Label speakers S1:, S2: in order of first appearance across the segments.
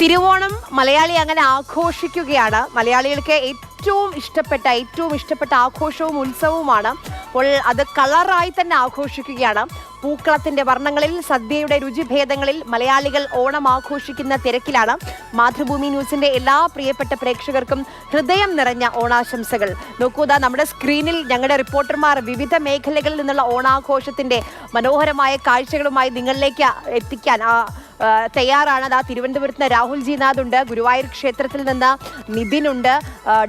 S1: തിരുവോണം മലയാളി അങ്ങനെ ആഘോഷിക്കുകയാണ്. മലയാളികൾക്ക് ഏറ്റവും ഇഷ്ടപ്പെട്ട ഏറ്റവും ഇഷ്ടപ്പെട്ട ആഘോഷവും ഉത്സവവുമാണ്. അപ്പോൾ അത് കളറായി തന്നെ ആഘോഷിക്കുകയാണ്. പൂക്കളത്തിന്റെ വർണങ്ങളിൽ സദ്യയുടെ രുചിഭേദങ്ങളിൽ മലയാളികൾ ഓണം ആഘോഷിക്കുന്ന തിരക്കിലാണ്. മാതൃഭൂമി ന്യൂസിന്റെ എല്ലാ പ്രിയപ്പെട്ട പ്രേക്ഷകർക്കും ഹൃദയം നിറഞ്ഞ ഓണാശംസകൾ. നോക്കൂതാ നമ്മുടെ സ്ക്രീനിൽ ഞങ്ങളുടെ റിപ്പോർട്ടർമാർ വിവിധ മേഖലകളിൽ നിന്നുള്ള ഓണാഘോഷത്തിന്റെ മനോഹരമായ കാഴ്ചകളുമായി നിങ്ങളിലേക്ക് എത്തിക്കാൻ ആ തയ്യാറാണ്. അതാ തിരുവനന്തപുരത്ത് നിന്ന് രാഹുൽ ജിനാഥ് ഉണ്ട്. ഗുരുവായൂർ ക്ഷേത്രത്തിൽ നിന്ന് നിതിൻ ഉണ്ട്.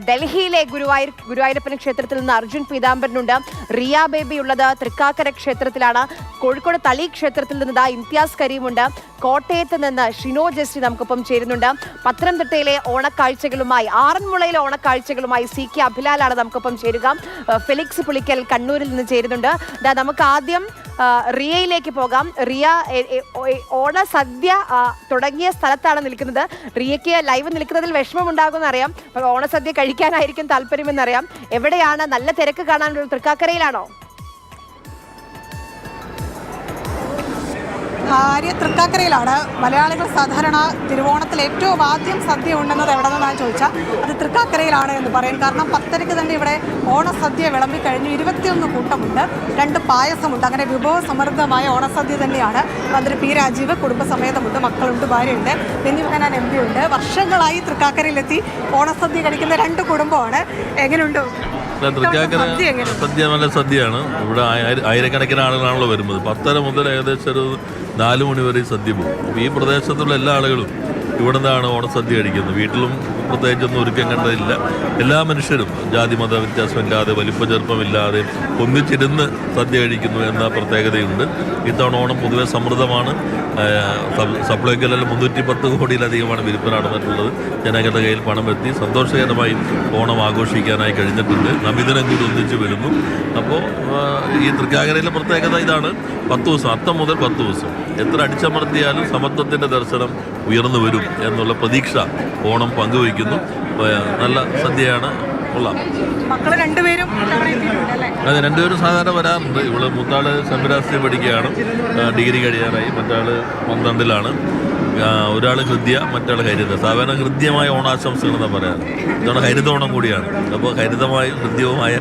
S1: ഡൽഹിയിലെ ഗുരുവായൂർ ഗുരുവായൂരപ്പൻ ക്ഷേത്രത്തിൽ നിന്ന് അർജുൻ പീതാംബരനുണ്ട് റിയ ബേബി ഉള്ളത് തൃക്കാക്കര ക്ഷേത്രത്തിലാണ്. കോഴിക്കോട് തളി ക്ഷേത്രത്തിൽ നിന്ന് ഇംതിയാസ് കരീമുണ്ട് കോട്ടയത്ത് നിന്ന് ഷിനോ ജസ്റ്റി നമുക്കൊപ്പം ചേരുന്നുണ്ട്. പത്തനംതിട്ടയിലെ ഓണക്കാഴ്ചകളുമായി ആറന്മുളയിലെ ഓണക്കാഴ്ചകളുമായി സി കെ അഭിലാലാണ് നമുക്കൊപ്പം ചേരുക. ഫെലിക്സ് പുളിക്കൽ കണ്ണൂരിൽ നിന്ന് ചേരുന്നുണ്ട്. നമുക്ക് ആദ്യം റിയയിലേക്ക് പോകാം. റിയ ഓണ ആ, തുടങ്ങിയ സ്ഥലത്താണ് നിൽക്കുന്നത്. റിയയ്ക്ക് ലൈവ് നിൽക്കുന്നതിൽ വിഷമം ഉണ്ടാകുമെന്ന് അറിയാം ഓണസദ്യ കഴിക്കാനായിരിക്കും താല്പര്യമെന്നറിയാം എവിടെയാണ് നല്ല തിരക്ക് കാണാനുള്ള തൃക്കാക്കരയിലാണോ?
S2: ഭാര്യ തൃക്കാക്കരയിലാണ്. മലയാളികൾ സാധാരണ തിരുവോണത്തിൽ ഏറ്റവും ആദ്യം സദ്യ ഉണ്ടെന്നത് എവിടെ നിന്നാണ് ചോദിച്ചാൽ അത് തൃക്കാക്കരയിലാണ് എന്ന് പറയും കാരണം പത്തരയ്ക്ക് തന്നെ ഇവിടെ ഓണസദ്യ വിളമ്പി കഴിഞ്ഞു ഇരുപത്തിയൊന്ന് കൂട്ടമുണ്ട്. രണ്ട് പായസമുണ്ട്. അങ്ങനെ വിഭവ സമൃദ്ധമായ ഓണസദ്യ തന്നെയാണ് മന്ത്രി പി രാജീവ്. കുടുംബസമേതമുണ്ട് മക്കളുണ്ട് ഭാര്യയുണ്ട് ബെന്നി ബെഹനാൻ എം പി ഉണ്ട്. വർഷങ്ങളായി തൃക്കാക്കരയിലെത്തി ഓണസദ്യ കഴിക്കുന്ന രണ്ട് കുടുംബമാണ്. എങ്ങനെയുണ്ട്
S3: തൃക്കാക്കര
S2: സദ്യ
S3: നല്ല സദ്യയാണ്. ഇവിടെ ആയിര- ആയിരക്കണക്കിന് ആളുകളാണല്ലോ വരുന്നത്. പത്തര മുതൽ ഏകദേശം ഒരു നാല് മണിവരെ സദ്യ പോകും. അപ്പോൾ ഈ പ്രദേശത്തുള്ള എല്ലാ ആളുകളും ഇവിടെ നിന്നാണ് ഓണസദ്യ കഴിക്കുന്നത്. വീട്ടിലും പ്രത്യേകിച്ചൊന്നും ഒരുക്കം കണ്ടതില്ല. എല്ലാ മനുഷ്യരും ജാതി മത വ്യത്യാസമില്ലാതെ വലിപ്പ ചെറുപ്പമില്ലാതെ ഒന്നിച്ചിരുന്ന് സദ്യ കഴിക്കുന്നു എന്ന പ്രത്യേകതയുണ്ട്. ഇത്തവണ ഓണം പൊതുവെ സമൃദ്ധമാണ്. സപ്ലൈക്കെല്ലാം മുന്നൂറ്റി പത്ത് കോടിയിലധികമാണ് വിൽപ്പന നടന്നിട്ടുള്ളത്. ജനങ്ങളുടെ കയ്യിൽ പണം എത്തി സന്തോഷകരമായി ഓണം ആഘോഷിക്കാനായി കഴിഞ്ഞിട്ടുണ്ട്. നബിദിനം കൂടി ഒന്നിച്ച് വരുന്നു. അപ്പോൾ ഈ തൃക്കാക്കരയിലെ പ്രത്യേകത ഇതാണ്. പത്ത് ദിവസം അത്തം മുതൽ പത്ത് ദിവസം. എത്ര അടിച്ചമർത്തിയാലും സമത്വത്തിന്റെ ദർശനം ഉയർന്നു വരും എന്നുള്ള പ്രതീക്ഷ ഓണം പങ്കുവയ്ക്കുന്നു. ആ, നല്ല സദ്യയാണ്. കൊള്ളാം.
S2: മക്കൾ രണ്ടുപേരും
S3: അതെ രണ്ടുപേരും സാധാരണ വരാറുണ്ട്. ഇവൾ മൂത്താൾ സംവിരാസ്ത്രീ പഠിക്കുകയാണ്. ഡിഗ്രി കഴിയാറായി. മറ്റാൾ പന്ത്രണ്ടിലാണ്. ഒരാൾ ഹൃദ്യ മറ്റാൾ ഹരിത. സാധാരണ ഹൃദ്യമായ ഓണാശംസകൾ എന്നാണ് പറയാറ്. ഇതാണ് ഹരിതോണം കൂടിയാണ്. അപ്പോൾ ഹരിതമായും ഹൃദ്യവുമായ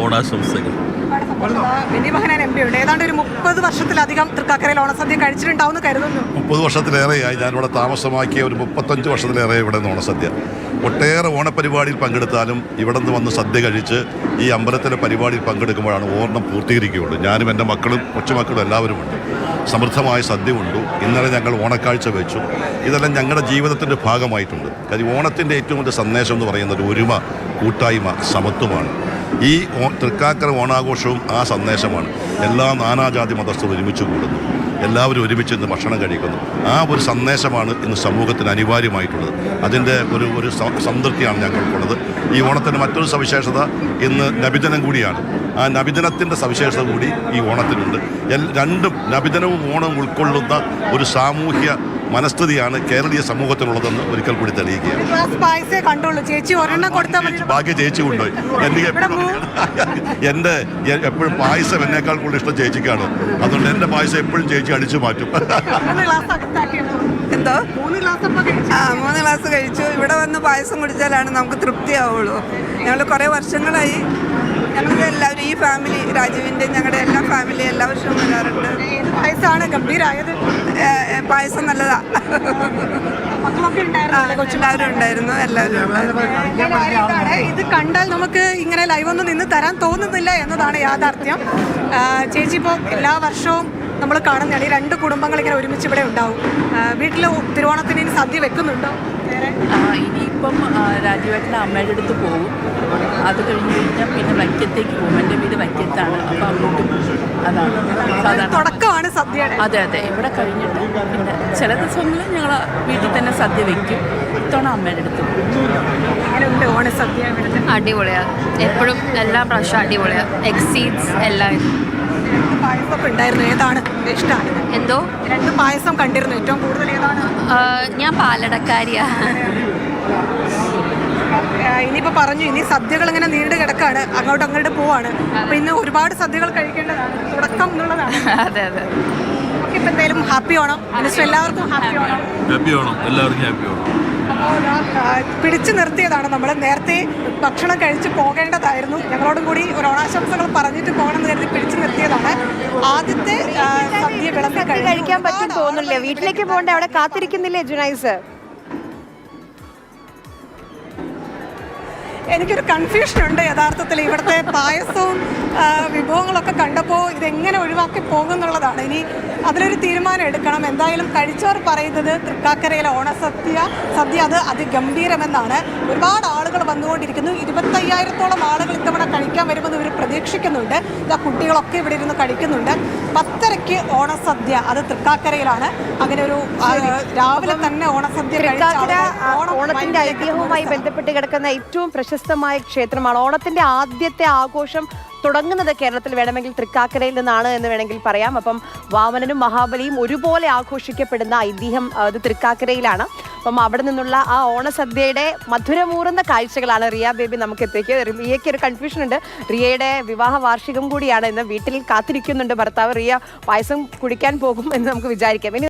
S3: ഓണാശംസകൾ.
S2: ബെന്നി ബഹനാൻ എം ഉണ്ട്. ഏതാണ്ട് ഒരു മുപ്പത് വർഷത്തിലധികം തൃക്കാക്കരയിൽ ഓണസദ്യ കഴിച്ചിട്ടുണ്ടാവും കരുതുന്നു.
S4: മുപ്പത് വർഷത്തിലേറെയായി ഞാനിവിടെ താമസമാക്കിയ ഒരു മുപ്പത്തഞ്ച് വർഷത്തിലേറെ ഇവിടെ നിന്ന് ഓണസദ്യ ഒട്ടേറെ ഓണപരിപാടിയിൽ പങ്കെടുത്താലും ഇവിടെ നിന്ന് വന്ന് സദ്യ കഴിച്ച് ഈ അമ്പലത്തിലെ പരിപാടിയിൽ പങ്കെടുക്കുമ്പോഴാണ് ഓർണം പൂർത്തീകരിക്കുകയുള്ളൂ. ഞാനും എന്റെ മക്കളും കൊച്ചുമക്കളും എല്ലാവരും ഉണ്ട് സമൃദ്ധമായ സദ്യ ഉണ്ടു ഇന്നലെ ഞങ്ങൾ ഓണക്കാഴ്ച വെച്ചു. ഇതെല്ലാം ഞങ്ങളുടെ ജീവിതത്തിന്റെ ഭാഗമായിട്ടുണ്ട്. കാര്യം ഓണത്തിന്റെ ഏറ്റവും വലിയ സന്ദേശം എന്ന് പറയുന്നത് ഒരുമ കൂട്ടായ്മ സമത്വമാണ്. ഈ തൃക്കാക്കര ഓണാഘോഷവും ആ സന്ദേശമാണ്. എല്ലാ നാനാജാതി മതസ്ഥരും ഒരുമിച്ച് കൂടുന്നു. എല്ലാവരും ഒരുമിച്ച് ഇന്ന് ഭക്ഷണം കഴിക്കുന്നു. ആ ഒരു സന്ദേശമാണ് ഇന്ന് സമൂഹത്തിന് അനിവാര്യമായിട്ടുള്ളത്. അതിന്റെ ഒരു ഒരു സംതൃപ്തിയാണ് ഞങ്ങൾക്കുള്ളത്. ഈ ഓണത്തിന്റെ മറ്റൊരു സവിശേഷത ഇന്ന് നബിദിനം കൂടിയാണ്. ആ നബിദിനത്തിന്റെ സവിശേഷത കൂടി ഈ ഓണത്തിനുണ്ട്. എൽ- രണ്ടും നബിദിനവും ഓണവും ഉൾക്കൊള്ളുന്ന ഒരു സാമൂഹ്യ മനസ്ഥിതിയാണ് കേരളീയ സമൂഹത്തിനുള്ളതെന്ന് ഒരിക്കൽ കൂടി തെളിയിക്കുകയാണ്.
S2: ഗ്ലാസ് ചേച്ചി ഒരെണ്ണം കൊടുത്താൽ മതി.
S4: ഭാഗ്യ ചേച്ചി കൊണ്ടുപോയി. എനിക്ക് എപ്പോഴും എന്റെ എപ്പോഴും പായസം എന്നേക്കാൾ കൂടുതൽ ഇഷ്ടം ചേച്ചിക്കാണ്. അതുകൊണ്ട് എന്റെ പായസം എപ്പോഴും ചേച്ചി അടിച്ചു മാറ്റും.
S2: മൂന്ന് ഗ്ലാസ് അകത്താക്കിയെടുത്തു.
S5: എന്തോ?
S2: മൂന്ന് ഗ്ലാസ് കഴിച്ചു.
S5: ആ മൂന്ന് ഗ്ലാസ് കഴിച്ചു. ഇവിടെ വന്ന് പായസം കുടിച്ചാലാണ് നമുക്ക് തൃപ്തിയാവുള്ളൂ. ഞങ്ങൾ കുറേ വർഷങ്ങളായി ഞങ്ങൾ എല്ലാവരും ഈ ഫാമിലി രാജുവിന്റെ ഞങ്ങളുടെ ഫാമിലി എല്ലാ വർഷവും വരാറുണ്ട്.
S2: ഏത് പായസമാണ്? ഗംഭീരായത്.
S5: പായസം നല്ലതാ.
S2: ഉണ്ടായിരുന്നു
S5: കൊച്ചുണ്ടാവരും ഉണ്ടായിരുന്നു എല്ലാവരും.
S2: ഇത് കണ്ടാൽ നമുക്ക് ഇങ്ങനെ ലൈവ് ഒന്നും നിന്ന് തരാൻ തോന്നുന്നില്ല എന്നതാണ് യാഥാർത്ഥ്യം. ചേച്ചി ഇപ്പോൾ എല്ലാ വർഷവും നമ്മൾ കാണുന്നതാണ്. ഈ രണ്ട് കുടുംബങ്ങൾ ഇങ്ങനെ ഒരുമിച്ച് ഇവിടെ ഉണ്ടാവും. വീട്ടിൽ തിരുവോണത്തിന് ഇനി സദ്യ വെക്കുന്നുണ്ടോ? വേറെ?
S6: ഇനിയിപ്പം രാജീവേട്ടന്റെ അമ്മയുടെ അടുത്ത് പോകും അത് കഴിഞ്ഞ് കഴിഞ്ഞാൽ പിന്നെ വൈക്കത്തേക്ക് പോകും എന്റെ വീട് വൈക്കത്താണ്. അപ്പോൾ അങ്ങോട്ട് അതാണ്.
S2: തുടക്കമാണ് സദ്യ
S6: അതെ അതെ. ഇവിടെ കഴിഞ്ഞിട്ട് പിന്നെ ചില ദിവസങ്ങളിൽ ഞങ്ങൾ വീട്ടിൽ തന്നെ സദ്യ വെക്കും. ഇത്തവണ അമ്മയുടെ അടുത്ത് പോകും
S2: ഇവിടുത്തെ?
S7: അടിപൊളിയാണ് എപ്പോഴും എല്ലാ പ്രാവശ്യം അടിപൊളിയാണ് എക്സീഡ്സ് എല്ലാം
S2: രണ്ട് പായസമൊക്കെ ഉണ്ടായിരുന്നു. ഏതാണ് ഇഷ്ടമാണ്
S7: എന്തോ?
S2: രണ്ട് പായസം കണ്ടിരുന്നു. ഏറ്റവും കൂടുതൽ ഏതാണ്?
S7: ഞാൻ പാലടക്കാരിയാ.
S2: ഇനിയിപ്പോ പറഞ്ഞു ഇനി സദ്യകൾ ഇങ്ങനെ നീണ്ടു കിടക്കാണ്. അങ്ങോട്ട് അങ്ങോട്ട് പോവാണ്. അപ്പൊ ഇന്ന് ഒരുപാട് സദ്യകൾ കഴിക്കേണ്ടതാണ്. തുടക്കം എന്നുള്ളതാണ്.
S7: അതെ അതെ.
S2: എന്തായാലും ഹാപ്പി ഓണം എല്ലാവർക്കും ഹാപ്പി ഓണം
S3: ഹാപ്പി ഓണം എല്ലാവർക്കും ഹാപ്പി
S2: ആ, പിടിച്ചു നിർത്തിയതാണ് നമ്മൾ നേരത്തെ ഭക്ഷണം കഴിച്ച് പോകേണ്ടതായിരുന്നു. ഞങ്ങളോടും കൂടി ഒരു ഓണാശംസകൾ പറഞ്ഞിട്ട് പോകണം എന്ന് കരുതി പിടിച്ചു നിർത്തിയതാണ്. ആദ്യത്തെ സദ്യ വിളമ്പി
S1: കഴിക്കാൻ പറ്റും തോന്നുന്നില്ലേ. വീട്ടിലേക്ക് പോകണ്ടേ അവിടെ കാത്തിരിക്കുന്നില്ലേ ജുനൈസ്?
S2: എനിക്കൊരു കൺഫ്യൂഷൻ ഉണ്ട് യഥാർത്ഥത്തിൽ ഇവിടുത്തെ പായസവും വിഭവങ്ങളൊക്കെ കണ്ടപ്പോൾ ഇതെങ്ങനെ ഒഴിവാക്കി പോകും എന്നുള്ളതാണ് ഇനി അതിലൊരു തീരുമാനം എടുക്കണം. എന്തായാലും കഴിച്ചവർ പറയുന്നത് തൃക്കാക്കരയിലെ ഓണസദ്യ സദ്യ അത് അതിഗംഭീരമെന്നാണ്. ഒരുപാട് ആളുകൾ വന്നുകൊണ്ടിരിക്കുന്നു. ഇരുപത്തയ്യായിരത്തോളം ആളുകൾ ഇത്തവണ കഴിക്കാൻ വരുമെന്ന് ഇവർ പ്രതീക്ഷിക്കുന്നുണ്ട്. ഇതാ കുട്ടികളൊക്കെ ഇവിടെ ഇരുന്ന് കഴിക്കുന്നുണ്ട്. പത്തരയ്ക്ക് ഓണസദ്യ അത് തൃക്കാക്കരയിലാണ്. അങ്ങനെ ഒരു രാവിലെ തന്നെ ഓണസദ്യ
S1: ഓണത്തിന്റെ ഐതിഹ്യവുമായി ബന്ധപ്പെട്ട് കിടക്കുന്ന ഏറ്റവും പ്രശസ്തമായ ക്ഷേത്രമാണ്. ഓണത്തിന്റെ ആദ്യത്തെ ആഘോഷം തുടങ്ങുന്നത് കേരളത്തിൽ വേണമെങ്കിൽ തൃക്കാക്കരയിൽ നിന്നാണ് എന്ന് വേണമെങ്കിൽ പറയാം. അപ്പം വാമനനും മഹാബലിയും ഒരുപോലെ ആഘോഷിക്കപ്പെടുന്ന ഐതിഹ്യം അത് തൃക്കാക്കരയിലാണ്. അപ്പം അവിടെ നിന്നുള്ള ആ ഓണസദ്യയുടെ മധുരമൂറുന്ന കാഴ്ചകളാണ് റിയ ബേബി നമുക്ക് എത്തിക്കുക റിയയ്ക്ക് ഒരു കൺഫ്യൂഷൻ ഉണ്ട്. റിയയുടെ വിവാഹ വാർഷികം കൂടിയാണ് ഇന്ന് വീട്ടിൽ കാത്തിരിക്കുന്നുണ്ട് ഭർത്താവ്. റിയ പായസം കുടിക്കാൻ പോകും എന്ന് നമുക്ക് വിചാരിക്കാം.